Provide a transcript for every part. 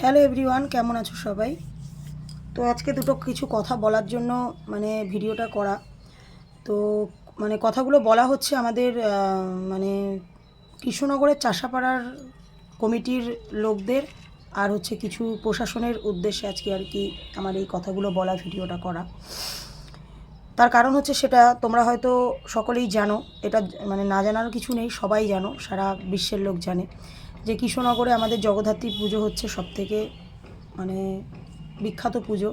Hello everyone, কেমন আছো সবাই? তো আজকে দুটো কিছু কথা বলার জন্য মানে ভিডিওটা করা। তো মানে কথাগুলো বলা হচ্ছে আমাদের মানে কৃষ্ণনগরের চাষাপাড়ার কমিটির লোকদের আর হচ্ছে কিছু প্রশাসনের উদ্দেশ্যে আজকে আর কি আমার এই কথাগুলো বলা, ভিডিওটা করা। তার কারণ হচ্ছে সেটা তোমরা হয়তো সকলেই জানো, এটা মানে না জানার কিছু নেই, সবাই জানো, সারা বিশ্বের লোক জানে। যে কৃষ্ণনগরে আমাদের জগদ্ধাত্রী পুজো হচ্ছে সবথেকে মানে বিখ্যাত পুজো,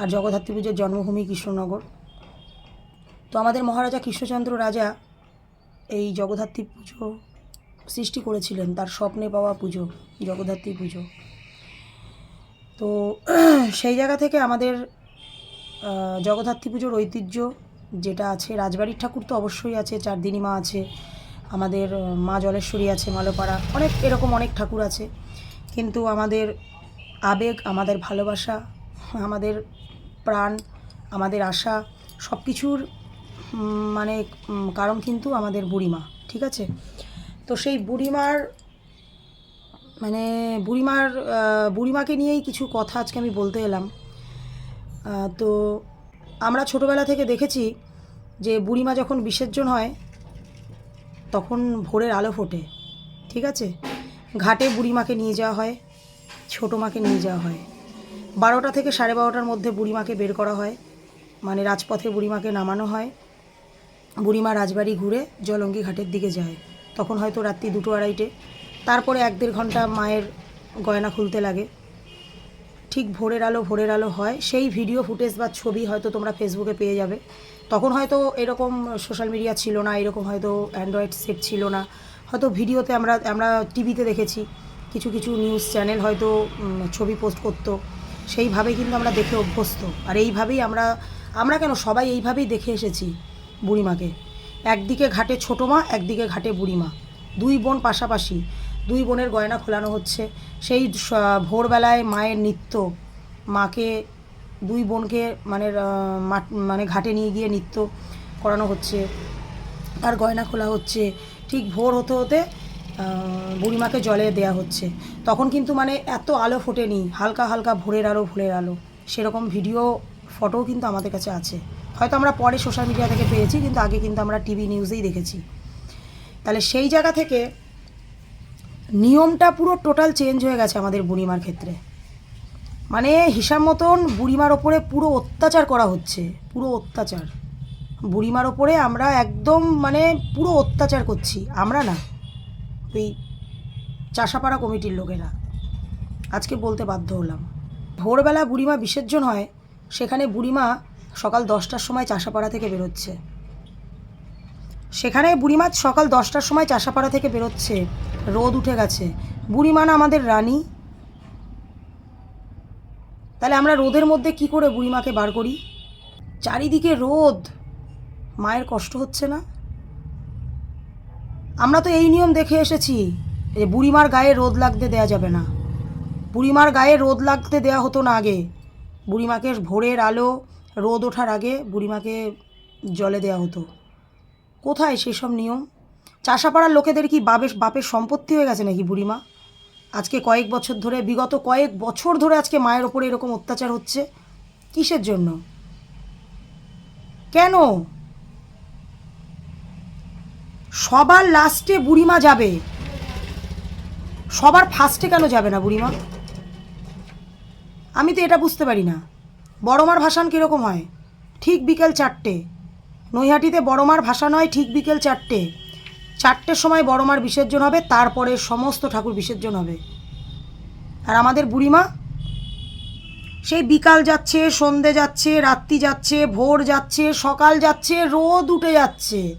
আর জগদ্ধাত্রী পুজোর জন্মভূমি কৃষ্ণনগর। তো আমাদের মহারাজা কৃষ্ণচন্দ্র রাজা এই জগদ্ধাত্রী পুজো সৃষ্টি করেছিলেন, তার স্বপ্নে পাওয়া পুজো, জগদ্ধাত্রী পুজো। তো সেই জায়গা থেকে আমাদের জগদ্ধাত্রী পুজোর ঐতিহ্য যেটা আছে, রাজবাড়ির ঠাকুর তো অবশ্যই আছে, চারদিনী মা আছে আমাদের মা জলেশ্বরী আছে, মালোপাড়া, অনেক, এরকম অনেক ঠাকুর আছে। কিন্তু আমাদের আবেগ, আমাদের ভালোবাসা, আমাদের প্রাণ, আমাদের আশা সব কিছুর মানে কারণ কিন্তু আমাদের বুড়িমা, ঠিক আছে? তো সেই বুড়িমার মানে বুড়িমার বুড়িমাকে নিয়েই কিছু কথা আজকে আমি বলতে এলাম। তো আমরা ছোটোবেলা থেকে দেখেছি যে বুড়িমা যখন বিসর্জন হয় তখন ভোরের আলো ফোটে, ঠিক আছে? ঘাটে বুড়িমাকে নিয়ে যাওয়া হয়, ছোটো মাকে নিয়ে যাওয়া হয়। বারোটা থেকে সাড়ে বারোটার মধ্যে বুড়িমাকে বের করা হয় মানে রাজপথে বুড়িমাকে নামানো হয়। বুড়িমা রাজবাড়ি ঘুরে জলঙ্গি ঘাটের দিকে যায়। তখন হয়তো রাত্রি দুটো আড়াইটে। তারপরে এক দেড় ঘণ্টা মায়ের গয়না খুলতে লাগে। ঠিক ভোরের আলো ভোরের আলো হয়। সেই ভিডিও ফুটেজ বা ছবি হয়তো তোমরা ফেসবুকে পেয়ে যাবে। তখন হয়তো এরকম সোশ্যাল মিডিয়া ছিল না, এরকম হয়তো অ্যান্ড্রয়েড সেট ছিল না। হয়তো ভিডিওতে আমরা আমরা টিভিতে দেখেছি, কিছু কিছু নিউজ চ্যানেল হয়তো ছবি পোস্ট করতো। সেইভাবে কিন্তু আমরা দেখে অভ্যস্ত। আর এইভাবেই আমরা আমরা কেন সবাই এইভাবেই দেখে এসেছি বুড়িমাকে? একদিকে ঘাটে ছোটো মা, একদিকে ঘাটে বুড়িমা। দুই বোন পাশাপাশি, দুই বোনের গয়না খোলানো হচ্ছে। সেই ভোরবেলায় মায়ের নৃত্য, মাকে দুই বোনকে মানে মানে ঘাটে নিয়ে গিয়ে নৃত্য করানো হচ্ছে। তার গয়না খোলা হচ্ছে। ঠিক ভোর হতে হতে বুড়িমাকে জলে দেয়া হচ্ছে। তখন কিন্তু মানে এত আলো ফোটেনি, হালকা হালকা ভোরের আলো ভোরের আলো। সেরকম ভিডিও, ফটোও কিন্তু আমাদের কাছে আছে। হয়তো আমরা পরে সোশ্যাল মিডিয়া থেকে পেয়েছি, কিন্তু আগে কিন্তু আমরা টিভি নিউজেই দেখেছি। তাহলে সেই জায়গা থেকে নিয়মটা পুরো টোটাল চেঞ্জ হয়ে গেছে আমাদের বুড়িমার ক্ষেত্রে। মানে হিসাব মতন বুড়িমার ওপরে পুরো অত্যাচার করা হচ্ছে, পুরো অত্যাচার। বুড়িমার ওপরে আমরা একদম মানে পুরো অত্যাচার করছি, আমরা না ওই চাষাপাড়া কমিটির লোকেরা। আজকে বলতে বাধ্য হলাম। ভোরবেলা বুড়িমা বিসর্জন হয়, সেখানে বুড়িমা সকাল দশটার সময় চাষাপাড়া থেকে বেরোচ্ছে। সেখানে বুড়িমা সকাল দশটার সময় চাষাপাড়া থেকে বেরোচ্ছে, রোদ উঠে গেছে। বুড়িমা না আমাদের রানী তাহলে আমরা রোদের মধ্যে কি করে বুড়িমাকে বার করি? চারিদিকে রোদ। মায়ের কষ্ট হচ্ছে না? আমরা তো এই নিয়ম দেখে এসেছি যে বুড়িমার গায়ে রোদ লাগতে দেয়া যাবে না। বুড়িমার গায়ে রোদ লাগতে দেয়া হতো না আগে। বুড়িমাকে ভোরের আলো, রোদ ওঠার আগে বুড়িমাকে জলে দেয়া হতো। কোথায় সেসব নিয়ম? চাষাপাড়ার লোকেদের কি বাপের বাপের সম্পত্তি হয়ে গেছে নাকি বুড়িমা? আজকে কয়েক বছর ধরে, বিগত কয়েক বছর ধরে আজকে মায়ের ওপরে এরকম অত্যাচার হচ্ছে? কিসের জন্য? কেন? সবার লাস্টে বুড়িমা যাবে। সবার ফার্স্টে কেন যাবে না বুড়িমা? আমি তো এটা বুঝতে পারি না। বড়মার ভাসান কীরকম হয়? ঠিক বিকেল চারটে। নৈহাটিতে বড়মার ভাসান হয় ঠিক বিকেল চারটে। চারটের সময় বড়মার বিসর্জন হবে, তারপরে সমস্ত ঠাকুর বিসর্জন হবে। আর আমাদের বুড়িমা, সেই বিকাল যাচ্ছে, সন্ধে যাচ্ছে, রাত্রি যাচ্ছে, ভোর যাচ্ছে, সকাল যাচ্ছে, রোদ উঠে যাচ্ছে।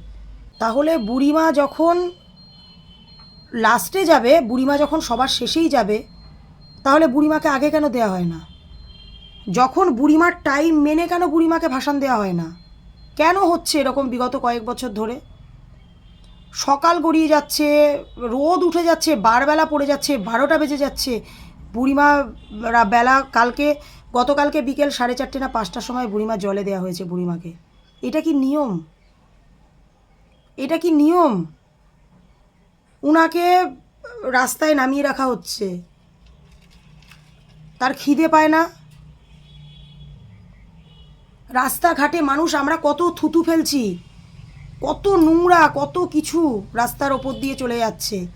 তাহলে বুড়িমা যখন লাস্টে যাবে, বুড়িমা যখন সবার শেষেই যাবে, তাহলে বুড়িমাকে আগে কেন দেওয়া হয় না? যখন বুড়িমার টাইম মেনে কেন বুড়িমাকে ভাসান দেওয়া হয় না? কেন হচ্ছে এরকম বিগত কয়েক বছর ধরে? সকাল গড়িয়ে যাচ্ছে, রোদ উঠে যাচ্ছে, বারবেলা পড়ে যাচ্ছে, বারোটা বেজে যাচ্ছে। বুড়িমারা বেলা কালকে, গতকালকে বিকেল সাড়ে চারটে না পাঁচটার সময় বুড়িমা জলে দেওয়া হয়েছে বুড়িমাকে। এটা কি নিয়ম? এটা কি নিয়ম? উনাকে রাস্তায় নামিয়ে রাখা হচ্ছে। তার খিদে পায় না। রাস্তাঘাটে মানুষ, আমরা কত থুতু ফেলছি। কত নোংরা, কত কিছু রাস্তার ওপর দিয়ে চলে যাচ্ছে।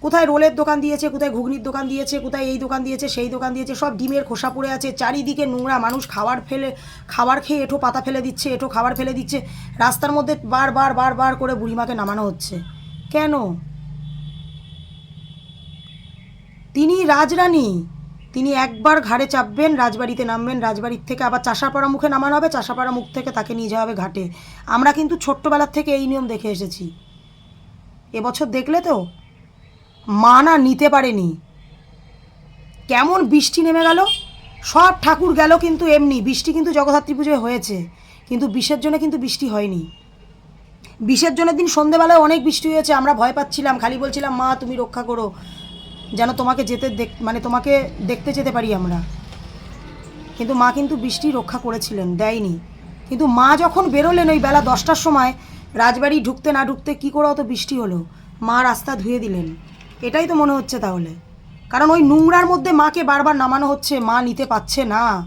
কোথায় রোলের দোকান দিয়েছে, কোথায় ঘুগনির দোকান দিয়েছে, কোথায় এই দোকান দিয়েছে, সেই দোকান দিয়েছে, সব ডিমের খোসা পড়ে আছে, চারিদিকে নোংরা, মানুষ খাবার ফেলে, খাবার খেয়ে এঠো পাতা ফেলে দিচ্ছে, এঠো খাবার ফেলে দিচ্ছে। রাস্তার মধ্যে বারবার বারবার করে বুড়িমাকে নামানো হচ্ছে। কেন? তিনি রাজরানী। তিনি একবার ঘাড়ে চাপবেন, রাজবাড়িতে নামবেন, রাজবাড়ির থেকে আবার চাষাপাড়া মুখে নামানো হবে, চাষাপাড়া মুখ থেকে তাকে নিয়ে যাওয়া হবে ঘাটে। আমরা কিন্তু ছোট্টবেলার থেকে এই নিয়ম দেখে এসেছি। এবছর দেখলে তো? মা না নিতে পারেনি। কেমন বৃষ্টি নেমে গেল? সব ঠাকুর গেল কিন্তু এমনি। বৃষ্টি কিন্তু জগদ্ধাত্রী পুজোয় হয়েছে। কিন্তু বিষের জন্য কিন্তু বৃষ্টি হয়নি। বিসর্জনের দিন সন্ধেবেলায় অনেক বৃষ্টি হয়েছে। আমরা ভয় পাচ্ছিলাম, খালি বলছিলাম, মা, তুমি রক্ষা করো। যেন তোমাকে যেতে দেখ মানে তোমাকে দেখতে যেতে পারি আমরা। কিন্তু মা কিন্তু বৃষ্টি রক্ষা করেছিলেন, দেয়নি। কিন্তু মা যখন বেরোলেন ওই বেলা দশটার সময়, রাজবাড়ি ঢুকতে না ঢুকতে কী করে অত বৃষ্টি হলো? মা রাস্তা ধুয়ে দিলেন। এটাই তো মনে হচ্ছে তাহলে। কারণ ওই নোংরার মধ্যে মাকে বারবার নামানো হচ্ছে, মা নিতে পারছে না।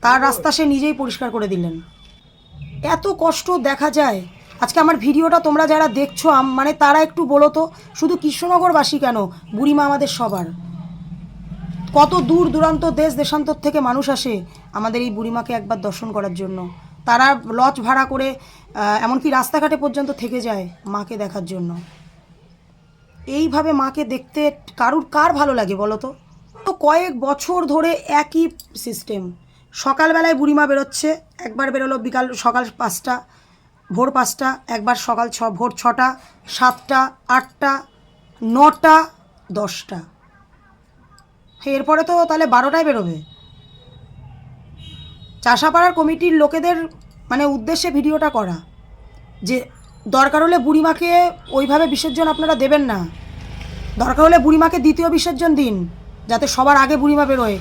তার রাস্তা সে নিজেই পরিষ্কার করে দিলেন। এত কষ্ট দেখা যায়। আজকে আমার ভিডিওটা তোমরা যারা দেখছ মানে তারা একটু বলো তো, শুধু কৃষ্ণনগরবাসী কেন? বুড়িমা আমাদের সবার। কত দূর দূরান্ত দেশ দেশান্তর থেকে মানুষ আসে আমাদের এই বুড়িমাকে একবার দর্শন করার জন্য। তারা লজ ভাড়া করে এমনকি রাস্তাঘাটে পর্যন্ত থেকে যায় মাকে দেখার জন্য। এইভাবে মাকে দেখতে কারুর কার ভালো লাগে বলো তো? তো কয়েক বছর ধরে একই সিস্টেম সকালবেলায় বুড়িমা বেরোচ্ছে, একবার বেরোলো বিকাল সকাল পাঁচটা। ভোর পাঁচটা, একবার সকাল ছ, ভোর ছটা, সাতটা, আটটা, নটা, দশটা। এরপরে তো তাহলে বারোটায় বেরোবে। চাষাপাড়ার কমিটির লোকেদের মানে উদ্দেশ্যে ভিডিওটা করা। যে, দরকার হলে বুড়িমাকে ওইভাবে বিসর্জন আপনারা দেবেন না। দরকার হলে বুড়িমাকে দ্বিতীয় বিসর্জন দিন, যাতে সবার আগে বুড়িমা বেরোয়।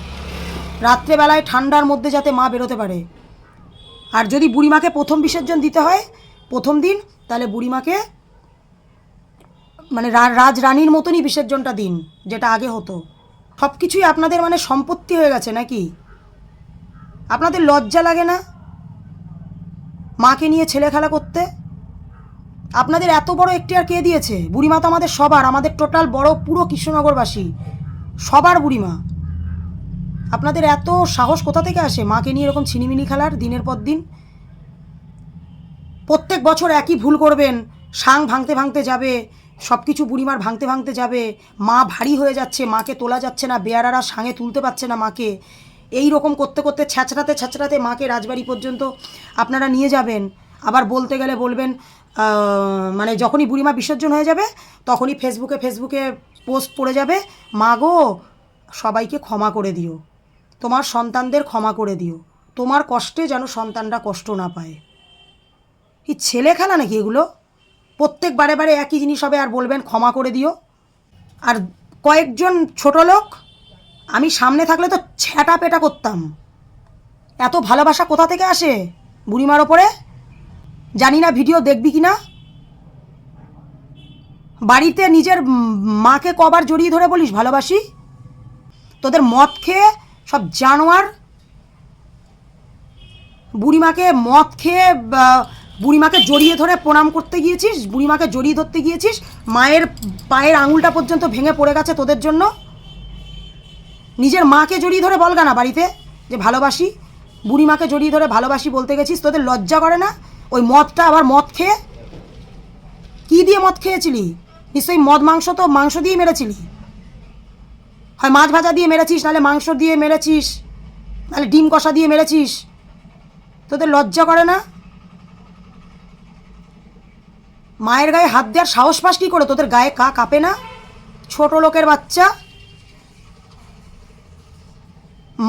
রাত্রেবেলায় ঠান্ডার মধ্যে যাতে মা বেরোতে পারে। আর যদি বুড়িমাকে প্রথম বিসর্জন দিতে হয়, প্রথম দিন, তাহলে বুড়িমাকে মানে রা- রানীর মতনই বিসর্জনটা দিন, যেটা আগে হতো। সব কিছুই আপনাদের মানে সম্পত্তি হয়ে গেছে নাকি? আপনাদের লজ্জা লাগে না? মাকে নিয়ে ছেলে খেলা করতে? আপনাদের এত বড় এখতিয়ার কে দিয়েছে? বুড়িমা তো আমাদের সবার, আমাদের টোটাল বড় পুরো কৃষ্ণনগরবাসী। সবার বুড়িমা। আপনাদের এত সাহস কোথা থেকে আসে? মাকে নিয়ে এরকম ছিনিমিনি খেলার দিনের পর দিন? প্রত্যেক বছর একই ভুল করবেন। সাং ভাঙতে ভাঙতে যাবে সব কিছু বুড়িমার ভাঙতে ভাঙতে যাবে। মা ভারী হয়ে যাচ্ছে, মাকে তোলা যাচ্ছে না, বেয়ারারা সাঙে তুলতে পারছে না মাকে। এই রকম করতে করতে ছ্যাঁচড়াতে ছ্যাঁচড়াতে মাকে রাজবাড়ি পর্যন্ত আপনারা নিয়ে যাবেন। আবার বলতে গেলে বলবেন মানে যখনই বুড়িমা বিসর্জন হয়ে যাবে, তখনই ফেসবুকে ফেসবুকে পোস্ট পড়ে যাবে, মা গো, সবাইকে ক্ষমা করে দিও। তোমার সন্তানদের ক্ষমা করে দিও। তোমার কষ্টে যেন সন্তানরা কষ্ট না পায়। কি ছেলে খেলা নাকি এগুলো? প্রত্যেক বারে বারে একই জিনিস হবে আর বলবেন ক্ষমা করে দিও। আর কয়েকজন ছোট লোক, আমি সামনে থাকলে তো ছ্যাটা পেটা করতাম। এত ভালোবাসা কোথা থেকে আসে বুড়িমার ওপরে? জানি না ভিডিও দেখবি কি না বাড়িতে নিজের মাকে কবার জড়িয়ে ধরে বলিস ভালোবাসি? তোদের মদ খেয়ে সব জানোয়ার বুড়িমাকে মদ খেয়ে বুড়িমাকে জড়িয়ে ধরে প্রণাম করতে গিয়েছিস? বুড়িমাকে জড়িয়ে ধরতে গিয়েছিস? মায়ের পায়ের আঙুলটা পর্যন্ত ভেঙে পড়ে গেছে তোদের জন্য? নিজের মাকে জড়িয়ে ধরে বলগা না বাড়িতে, যে ভালোবাসি। বুড়িমাকে জড়িয়ে ধরে ভালোবাসি বলতে গেছিস, তোদের লজ্জা করে না? ওই মদটা আবার মদ খেয়ে? কী দিয়ে মদ খেয়েছিলি? নিশ্চয়ই মদ মাংস তো মাংস দিয়ে মেরেছিলি। হয় মাছ ভাজা দিয়ে মেরেছিস, নাহলে মাংস দিয়ে মেরেছিস, নাহলে ডিম কষা দিয়ে মেরেছিস। তোদের লজ্জা করে না? মায়ের গায়ে হাত দেওয়ার সাহস পাস কী করে? তোদের গায়ে কা কাঁপে না? ছোট লোকের বাচ্চা।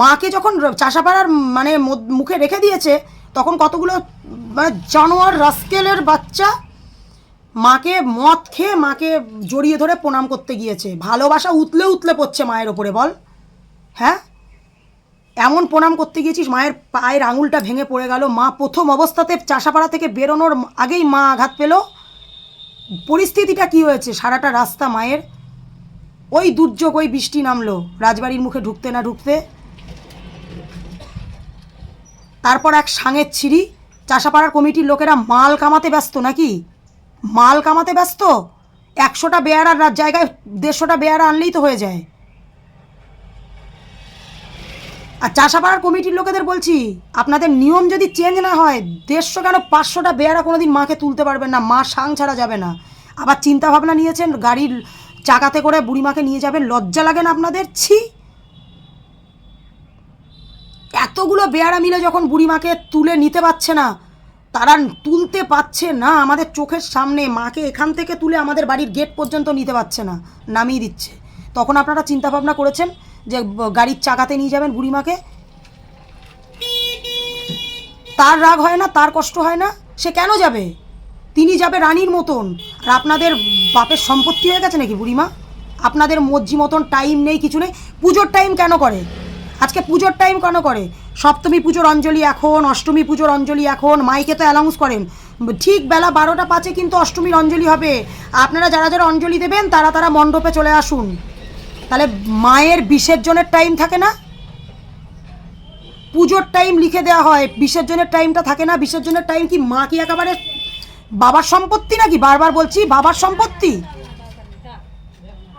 মাকে যখন চাষাপাড়ার মানে মুখে রেখে দিয়েছে, তখন কতগুলো মানে জানোয়ার রাস্কেলের বাচ্চা। মাকে মদ খেয়ে মাকে জড়িয়ে ধরে প্রণাম করতে গিয়েছে। ভালোবাসা উতলে উতলে পড়ছে মায়ের ওপরে, বল। হ্যাঁ? এমন প্রণাম করতে গিয়েছিস, মায়ের পায়ের আঙুলটা ভেঙে পড়ে গেল। মা প্রথম অবস্থাতে চাষাপাড়া থেকে বেরোনোর আগেই মা আঘাত পেল। পরিস্থিতিটা কি হয়েছে? সারাটা রাস্তা মায়ের। ওই দুর্যোগ, ওই বৃষ্টি নামলো, রাজবাড়ির মুখে ঢুকতে না ঢুকতে। তারপর এক সাঙের ছিঁড়ি, চাষাপাড়ার কমিটির লোকেরা মাল কামাতে ব্যস্ত নাকি? মাল কামাতে ব্যস্ত? একশোটা বেয়ারার জায়গায় দেড়শোটা বেয়ারা আনলেই তো হয়ে যায়। আর চাষাপাড়ার কমিটির লোকেদের বলছি, আপনাদের নিয়ম যদি চেঞ্জ না হয়, দেড়শো কেন পাঁচশোটা বেয়ারা কোনো দিন মাকে তুলতে পারবেন না, মা সাং ছাড়া যাবে না। আবার চিন্তা ভাবনা নিয়েছেন, গাড়ির চাকাতে করে বুড়িমাকে নিয়ে যাবেন, লজ্জা লাগে না আপনাদের? ছি! এতগুলো বেয়ারা মিলে যখন বুড়িমাকে তুলে নিতে পারছে না তারা তুলতে পারছে না, আমাদের চোখের সামনে। মাকে এখান থেকে তুলে আমাদের বাড়ির গেট পর্যন্ত নিতে পারছে না, নামিয়ে দিচ্ছে। তখন আপনারা চিন্তা ভাবনা করেছেন যে গাড়ির চাকাতে নিয়ে যাবেন বুড়িমাকে? তার রাগ হয় না, তার কষ্ট হয় না, সে কেন যাবে? তিনি যাবে রানীর মতন। আর আপনাদের বাপের সম্পত্তি হয়ে গেছে নাকি বুড়িমা? আপনাদের মর্জি মতন টাইম নেই, কিছু নেই। পুজোর টাইম কেন করে? আজকে পুজোর টাইম কেন করে? সপ্তমী পুজোর অঞ্জলি এখন, অষ্টমী পুজোর অঞ্জলি এখন, মাইকে তো অ্যানাউন্স করেন। ঠিক বেলা বারোটা পাঁচে কিন্তু অষ্টমীর অঞ্জলি হবে। আপনারা যারা যারা অঞ্জলি দেবেন, তারা তারা মণ্ডপে চলে আসুন। তাহলে মায়ের বিসর্জনের টাইম থাকে না? পুজোর টাইম লিখে দেওয়া হয় বিসর্জনের টাইমটা থাকে না? বিসর্জনের টাইম কি মা কি একেবারে বাবার সম্পত্তি নাকি? বারবার বলছি, বাবার সম্পত্তি?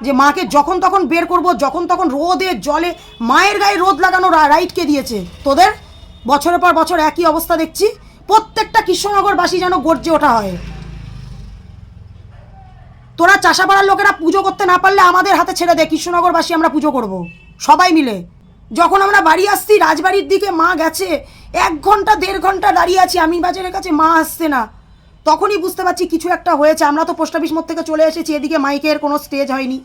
যে মাকে যখন তখন বের করব, যখন তখন রোদে, জলে, মায়ের গায়ে রোদ লাগানো রা- রাইট দিয়েছে। তোদের বছরের পর বছর একই অবস্থা দেখছি। প্রত্যেকটা কৃষ্ণনগরবাসী যেন গর্জে ওঠা হয়। তোরা চাষাপাড়ার লোকেরা পুজো করতে না পারলে আমাদের হাতে ছেড়ে দে, কৃষ্ণনগরবাসী আমরা পুজো করব। সবাই মিলে। যখন আমরা বাড়ি আসছি, রাজবাড়ির দিকে মা গেছে, এক ঘণ্টা, দেড় ঘণ্টা দাঁড়িয়ে আছি আমি বাজারের কাছে মা আসছে না। তখনই বুঝতে পারছি কিছু একটা হয়েছে। আমরা তো পোস্ট অফিস মোড় থেকে চলে এসেছি, এদিকে মাইকের কোনো স্টেজ হয়নি।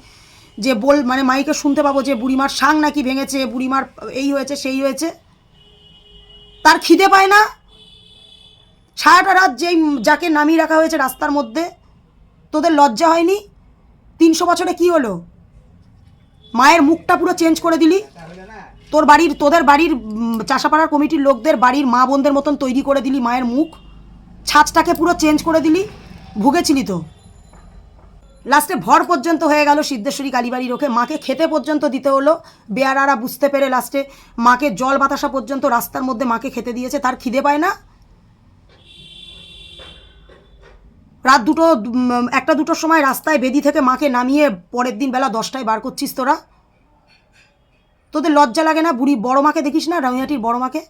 যে বল মানে মাইকে শুনতে পাবো যে বুড়িমার সাং নাকি ভেঙেছে, বুড়িমার এই হয়েছে, সেই হয়েছে। তার খিদে পায় না। সারাটা রাত যেই যাকে নামিয়ে রাখা হয়েছে রাস্তার মধ্যে, তোদের লজ্জা হয়নি? তিনশো বছরে কি হলো? মায়ের মুখটা পুরো চেঞ্জ করে দিলি? তোর বাড়ির তোদের বাড়ির চাষাপাড়ার কমিটির লোকদের বাড়ির মা বোনদের মতন তৈরি করে দিলি মায়ের মুখ? ছাঁচটাকে পুরো চেঞ্জ করে দিলি? ভুগেছিলি তো। লাস্টে ভর পর্যন্ত হয়ে গেল সিদ্ধেশ্বরী কালীবাড়ির ওকে। মাকে খেতে পর্যন্ত দিতে হলো। বেয়ারারা বুঝতে পেরে লাস্টে মাকে জল বাতাসা পর্যন্ত রাস্তার মধ্যে মাকে খেতে দিয়েছে। তার খিদে পায় না? রাত দুটো একটা দুটোর সময় রাস্তায় বেদি থেকে মাকে নামিয়ে পরের দিন বেলা দশটায় বার করছিস তোরা? তোদের লজ্জা লাগে না? বুড়ি বড় মাকে দেখিস না? রামিহাটির বড় মাকে?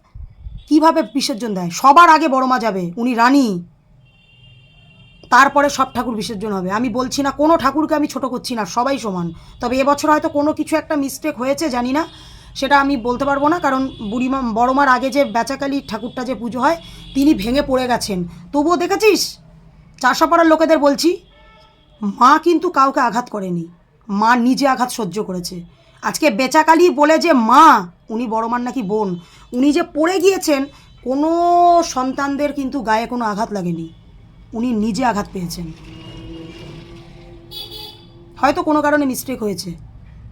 কীভাবে বিসর্জন দেয়? সবার আগে বড় মা যাবে, উনি রানী। তারপরে সব ঠাকুর বিসর্জন হবে। আমি বলছি না, কোনো ঠাকুরকে আমি ছোট করছি না, সবাই সমান। তবে এবছর হয়তো কোনো কিছু একটা মিস্টেক হয়েছে, জানি না। সেটা আমি বলতে পারব না, কারণ বুড়িমা বড়মার আগে যে বেচাকালী ঠাকুরটা যে পুজো হয়, তিনি ভেঙে পড়ে গেছেন। তবুও দেখেছিস? চাষাপাড়ার লোকেদের বলছি, মা কিন্তু কাউকে আঘাত করেনি। মা নিজে আঘাত সহ্য করেছে। আজকে বেচাকালি বলে যে মা, উনি বড় মার নাকি বোন। উনি যে পড়ে গিয়েছেন, কোনো সন্তানদের কিন্তু গায়ে কোনো আঘাত লাগেনি। উনি নিজে আঘাত পেয়েছেন। হয়তো কোনো কারণে মিস্টেক হয়েছে।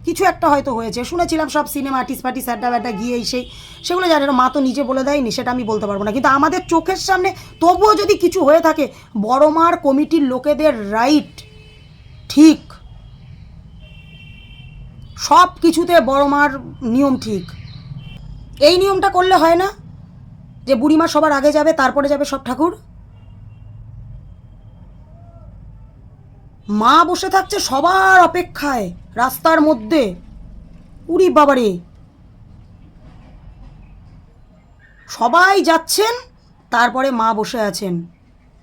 কিছু একটা হয়তো হয়েছে। শুনেছিলাম সব সিনেমা আর্টিস্ট পার্টি স্যাড্ডা ব্যাড্ডা গিয়ে সেই, সেগুলো জানে মা তো নিজে বলে দেয়নি, সেটা আমি বলতে পারব না। কিন্তু আমাদের চোখের সামনে তবুও যদি কিছু হয়ে থাকে, বড় মার কমিটির লোকেদের রাইট ঠিক সব কিছুতে বড় মার নিয়ম ঠিক। এই নিয়মটা করলে হয় না? যে বুড়িমা সবার আগে যাবে, তারপরে যাবে সব ঠাকুর? মা বসে থাকছে সবার অপেক্ষায়, রাস্তার মধ্যে। উরি বাবারে। সবাই যাচ্ছেন, তারপরে মা বসে আছেন।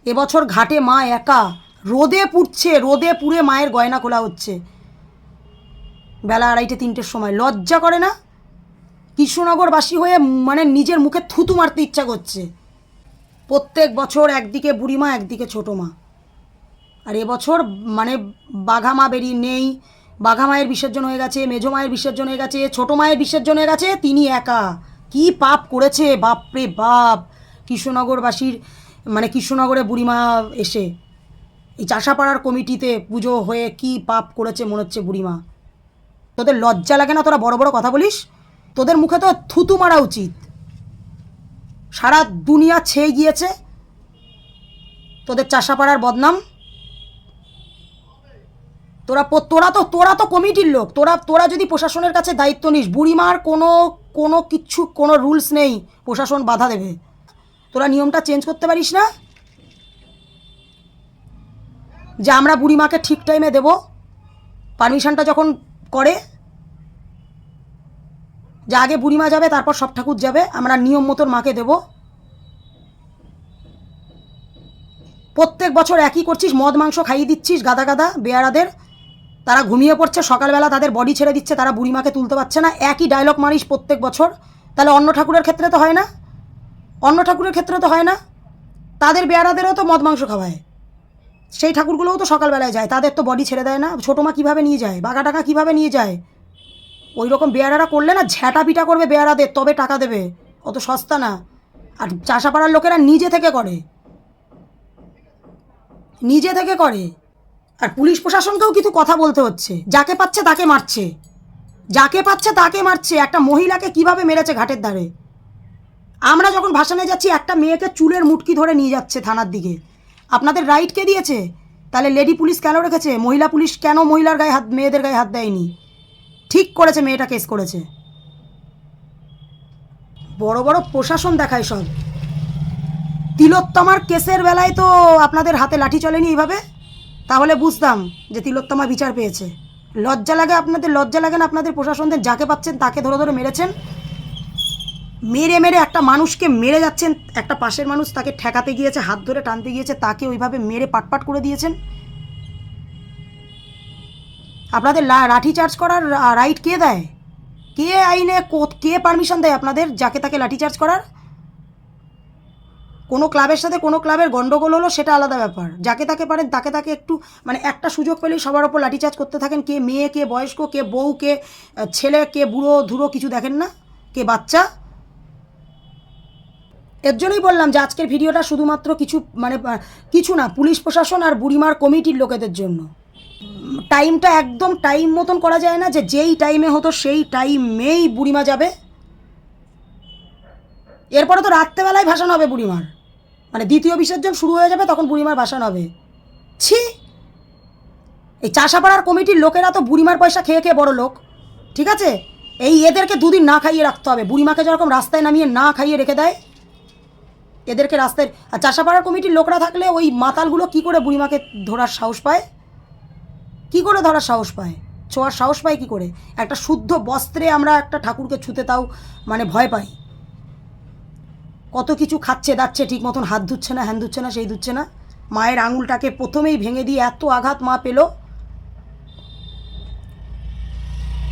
এবছর ঘাটে মা একা। রোদে পুড়ছে, রোদে পুড়ে মায়ের গয়না খোলা হচ্ছে। বেলা আড়াইটে, তিনটের সময়। লজ্জা করে না? কৃষ্ণনগরবাসী হয়ে মানে নিজের মুখে থুতু মারতে ইচ্ছা করছে। প্রত্যেক বছর একদিকে বুড়িমা, একদিকে ছোটো মা আর এবছর মানে বাঘা মা বেরিয়ে নেই। বাঘা মায়ের বিসর্জন হয়ে গেছে মেজো মায়ের বিসর্জন হয়ে গেছে ছোটো মায়ের বিসর্জন হয়ে গেছে, তিনি একা। কি পাপ করেছে? বাপরে বাপ! কৃষ্ণনগরবাসীর মানে কৃষ্ণনগরে বুড়িমা এসে। এই চাষাপাড়ার কমিটিতে পুজো হয়ে কি পাপ করেছে মনে হচ্ছে বুড়িমা। তোদের লজ্জা লাগে না তোরা বড় বড় কথা বলিস? তোদের মুখে তো থুতু মারা উচিত। সারা দুনিয়া ছেয়ে গিয়েছে। তোদের চাষাপাড়ার বদনাম। তোরা তোরা তো তোরা তো কমিটির লোক। তোরা তোরা যদি প্রশাসনের কাছে দায়িত্ব নিস, বুড়িমার কোনো কোনো কিচ্ছু কোনো রুলস নেই প্রশাসন বাধা দেবে। তোরা নিয়মটা চেঞ্জ করতে পারিস না? যে আমরা বুড়িমাকে ঠিক টাইমে দেব। পারমিশনটা যখন করে। যে আগে বুড়িমা যাবে, তারপর সব ঠাকুর যাবে। আমরা নিয়ম মতন মাকে দেব। প্রত্যেক বছর একই করছিস, মদ, মাংস খাইয়ে দিচ্ছিস গাদা গাদা বেয়ারাদের। তারা ঘুমিয়ে পড়ছে, সকালবেলা তাদের বডি ছেড়ে দিচ্ছে, তারা বুড়িমাকে তুলতে পারছে না। একই ডায়লগ মারিস প্রত্যেক বছর। তাহলে অন্য ঠাকুরের ক্ষেত্রে তো হয় না। অন্য ঠাকুরের ক্ষেত্রে তো হয় না। তাদের বেয়ারাদেরও তো মদ, মাংস খাওয়ায় সেই ঠাকুরগুলোও তো সকালবেলায় যায়, তাদের তো বডি ছেড়ে দেয় না। ছোটো মা কীভাবে নিয়ে যায়? বাঘা টাকা কীভাবে নিয়ে যায়? ওই রকম বেয়ারারা করলে না ঝ্যাঁটা পিটা করবে বেয়ারাদের, তবে টাকা দেবে। অত সস্তা না। আর চাষাপাড়ার লোকেরা নিজে থেকে করে। নিজে থেকে করে। আর পুলিশ প্রশাসনকেও কিছু কথা বলতে হচ্ছে। যাকে পাচ্ছে তাকে মারছে। যাকে পাচ্ছে তাকে মারছে। একটা মহিলাকে কীভাবে মেরেছে ঘাটের ধারে? আমরা যখন ভাসানে যাচ্ছি, একটা মেয়েকে চুলের মুটকি ধরে নিয়ে যাচ্ছে থানার দিকে। আপনাদের রাইট কে দিয়েছে? তাহলে লেডি পুলিশ কেন রেখেছে? মহিলা পুলিশ কেন মহিলার গায়ে হাত, মেয়েদের গায়ে হাত দেয়নি? ঠিক করেছে, মেয়েটা কেস করেছে। বড় বড় প্রশাসন দেখায় সব। তিলোত্তমার কেসের বেলায় তো আপনাদের হাতে লাঠি চলেনি এইভাবে? তাহলে বুঝতাম যে তিলোত্তমা বিচার পেয়েছে। লজ্জা লাগে আপনাদের, লজ্জা লাগে না আপনাদের প্রশাসনদের, যাকে পাচ্ছেন তাকে ধরে ধরে মেরেছেন? মেরে মেরে একটা মানুষকে মেরে যাচ্ছেন, একটা পাশের মানুষ তাকে ঠেকাতে গিয়েছে, হাত ধরে টানতে গিয়েছে, তাকে ওইভাবে মেরে পাটপাট করে দিয়েছেন। আপনাদের লাঠি চার্জ করার রাইট কে দেয়? কে আইনে কো- পারমিশন দেয় আপনাদের যাকে তাকে লাঠি চার্জ করার? কোনো ক্লাবের সাথে কোনো ক্লাবের গন্ডগোল হলো, সেটা আলাদা ব্যাপার। যাকে তাকে পারেন, তাকে তাকে একটু মানে একটা সুযোগ পেলেই সবার ওপর লাঠিচার্জ করতে থাকেন। কে মেয়ে, কে বয়স্ক, কে বউ, কে ছেলে, কে বুড়ো ধুড়ো কিছু দেখেন না? কে বাচ্চা? এর জন্যই বললাম যে আজকের ভিডিওটা শুধুমাত্র কিছু মানে কিছু না, পুলিশ প্রশাসন আর বুড়িমার কমিটির লোকেদের জন্য। টাইমটা একদম টাইম মতন করা যায় না যে যেই টাইমে হতো সেই টাইমেই বুড়িমা যাবে। এরপরে তো রাত্রেবেলায় ভাসান হবে বুড়িমার। মানে দ্বিতীয় বিসর্জন শুরু হয়ে যাবে তখন বুড়িমার ভাসান হবে। ছি! এই চাষাপাড়ার কমিটির লোকেরা তো বুড়িমার পয়সা খেয়ে খেয়ে বড় লোক, ঠিক আছে? এই এদেরকে দুদিন না খাইয়ে রাখতে হবে। বুড়িমাকে যেরকম রাস্তায় নামিয়ে না খাইয়ে রেখে দেয় এদেরকে রাস্তায় আর চাষাপাড়ার কমিটির লোকরা থাকলে ওই মাতালগুলো কি করে বুড়িমাকে ধরার সাহস পায়? কি করে ধরার সাহস পায়? ছোঁয়ার সাহস পায় কি করে? একটা শুদ্ধ বস্ত্রে আমরা একটা ঠাকুরকে ছুতে তাও মানে ভয় পাই। কত কিছু খাচ্ছে দাচ্ছে ঠিক মতন হাত ধুচ্ছে না, হ্যান ধুচ্ছে না, সেই ধুচ্ছে না। মায়ের আঙুলটাকে প্রথমেই ভেঙে দিয়ে এত আঘাত মা পেল।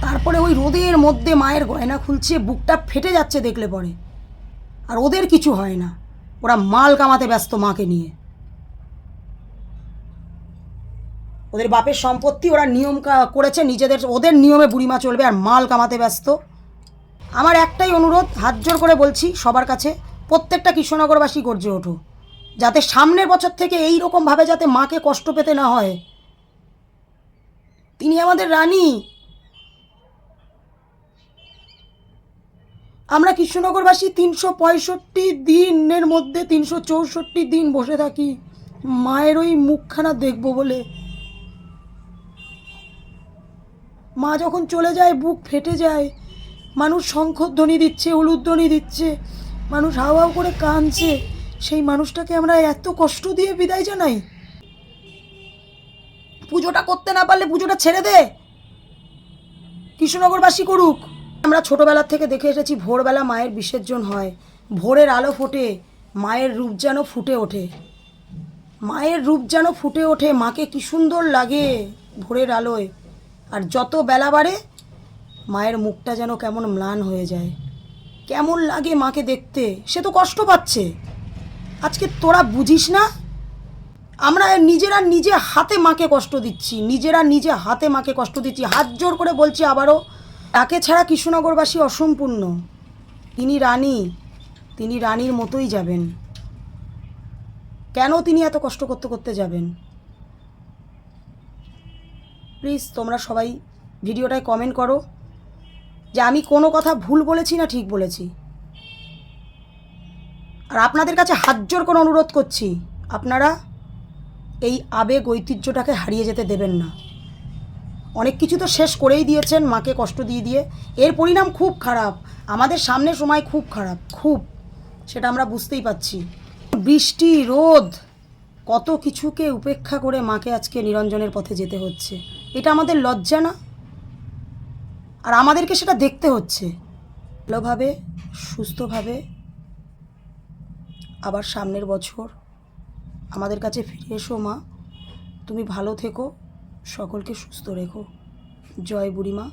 তারপরে ওই রোদের মধ্যে মায়ের গয়না খুলছে, বুকটা ফেটে যাচ্ছে দেখলে পরে। আর ওদের কিছু হয় না। ওরা মাল কামাতে ব্যস্ত মাকে নিয়ে। ওদের বাপের সম্পত্তি ওরা নিয়ম করেছে, নিজেদের, ওদের নিয়মে বুড়িমা চলবে আর মাল কামাতে ব্যস্ত। আমার একটাই অনুরোধ, হাত জোর করে বলছি সবার কাছে, প্রত্যেকটা কৃষ্ণনগরবাসী গর্জে ওঠো, যাতে সামনের বছর থেকে এই রকমভাবে যাতে মাকে কষ্ট পেতে না হয়। তিনি আমাদের রানী। আমরা কৃষ্ণনগরবাসী তিনশো পঁয়ষট্টি দিনের মধ্যে, তিনশো চৌষট্টি দিন বসে থাকি। মায়ের ওই মুখখানা দেখব বলে। মা যখন চলে যায়, বুক ফেটে যায়, মানুষ শঙ্খধ্বনি দিচ্ছে, উলুধ্বনি দিচ্ছে, মানুষ হাও হাও করে কাঁদছে, সেই মানুষটাকে আমরা এত কষ্ট দিয়ে বিদায় জানাই। পুজোটা করতে না পারলে পুজোটা ছেড়ে দে। কৃষ্ণনগরবাসী করুক। আমরা ছোটবেলার থেকে দেখে এসেছি ভোরবেলা মায়ের বিসর্জন হয়। ভোরের আলো ফোটে, মায়ের রূপ যেন ফুটে ওঠে। মায়ের রূপ যেন ফুটে ওঠে, মাকে কি সুন্দর লাগে ভোরের আলোয়। আর যত বেলা বাড়ে, মায়ের মুখটা যেন কেমন ম্লান হয়ে যায়। কেমন লাগে মাকে দেখতে, সে তো কষ্ট পাচ্ছে। আজকে তোরা বুঝিস না? আমরা নিজেরা নিজে হাতে মাকে কষ্ট দিচ্ছি, নিজেরা নিজে হাতে মাকে কষ্ট দিচ্ছি। হাত জোর করে বলছি আবারও তাকে ছাড়া কৃষ্ণনগরবাসী অসম্পূর্ণ। তিনি রানী, তিনি রানীর মতোই যাবেন। কেন তিনি এত কষ্ট করতে করতে যাবেন? প্লিজ, তোমরা সবাই ভিডিওটায় কমেন্ট করো যে আমি কোনো কথা ভুল বলেছি না ঠিক বলেছি। আর আপনাদের কাছে হাত জোর করে অনুরোধ করছি, আপনারা এই আবেগ ঐতিহ্যটাকে হারিয়ে যেতে দেবেন না। অনেক কিছু তো শেষ করেই দিয়েছেন মাকে কষ্ট দিয়ে দিয়ে। এর পরিণাম খুব খারাপ। আমাদের সামনে সময় খুব খারাপ, খুব। সেটা আমরা বুঝতেই পাচ্ছি বৃষ্টি, রোদ, কত কিছুকে উপেক্ষা করে মাকে আজকে নিরঞ্জনের পথে যেতে হচ্ছে। এটা আমাদের লজ্জা না? আর আমাদেরকে সেটা দেখতে হচ্ছে। ভালোভাবে, সুস্থভাবে, আবার সামনের বছর। আমাদের কাছে ফিরে এসো মা। তুমি ভালো থেকো। সকলকে সুস্থ রেখো। জয় বুড়িমা।